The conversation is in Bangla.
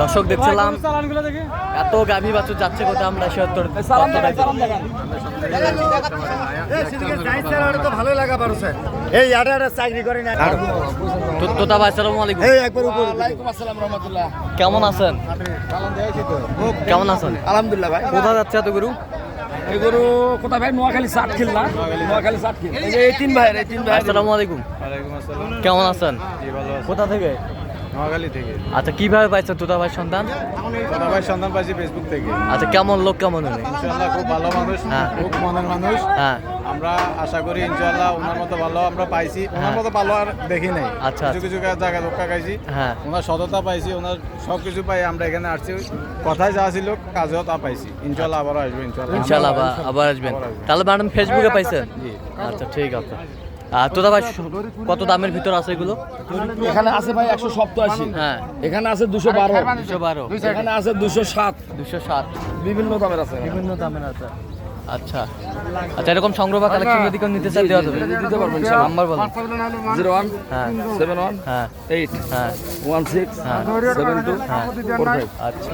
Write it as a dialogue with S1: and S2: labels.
S1: দর্শক দেখছিলাম। এত গাভী বাছুর যাচ্ছে কোথায় আমরা সে উত্তর
S2: চালান দেখান চালান দেখান।
S3: ভালো লাগা পারো স্যার। এই আটা আটা চাকরি করে না।
S1: তোতা ভাই আসসালামু আলাইকুম।
S3: এই একবার উপর
S2: আসসালাম রহমতুল্লাহ।
S1: কেমন আছেন? কেমন আছেন?
S3: আলহামদুলিল্লাহ ভাই।
S1: কোথায় যাচ্ছে এত গরু?
S2: এই গরু কোথায় ভাই? নোয়াখালী ষাট খিল নোয়াখালী ষাট খিল এই তিন ভাইয়ের এই তিন ভাই
S1: আসসালামু আলাইকুম।
S4: ওয়ালাইকুম আসসালাম।
S1: কেমন আছেন? কোথা থেকে?
S4: নোয়াখালী থেকে।
S1: আচ্ছা কীভাবে পাইছেন তোতা ভাই সন্তান?
S4: দাদা ভাই সন্ধান পাইছি ফেসবুক থেকে।
S1: আচ্ছা কেমন লোক কেমন উনি?
S4: ইনশাআল্লাহ খুব ভালো মানুষ
S1: হ্যাঁ।
S4: খুব মনের মানুষ।
S1: হ্যাঁ।
S4: আমরা আশা করি ইনশাআল্লাহ ওনার মতো ভালো আমরা পাইছি। ওনার
S1: হ্যাঁ।
S4: মতো ভালো আর দেখি নাই।
S1: আচ্ছা,
S4: কিছু কিছু জায়গায় ধোকা খাইছি
S1: হ্যাঁ।
S4: ওনার সততা পাইছি ওনার সব কিছু পাই আমরা এখানে আসছি। কথায় যা ছিল কাজেও তা পাইছি। ইনশাআল্লাহ আবার আসব ইনশাআল্লাহ।
S1: ইনশাল্লাহ আবার আবার আসবেন। তাহলে ম্যাডাম ফেসবুকে পাইছেন? আচ্ছা ঠিক আছে। আর তোতা ভাই কত দামের ভিতর আছে এগুলো?
S2: এখানে আছে ভাই একশো সপ্তাশি
S1: হ্যাঁ।
S2: এখানে আছে দুশো বারো।
S1: দুশো বারো।
S2: এখানে আছে দুশো সাত।
S1: দুশো সাত।
S2: বিভিন্ন দামের আছে।
S1: বিভিন্ন দামের আছে। আচ্ছা। আচ্ছা এরকম সংগ্রহ বা কালেকশন যদি কেউ নিতে চায় দেওয়া যাবে।
S2: দিতে পারবেন
S1: নাম্বার বলুন
S2: জিরো ওয়ান
S1: হ্যাঁ।
S2: সেভেন ওয়ান
S1: হ্যাঁ।
S2: এইট
S1: হ্যাঁ।
S2: ওয়ান সিক্স
S1: হ্যাঁ।
S2: সেভেন টু
S1: হ্যাঁ। আচ্ছা।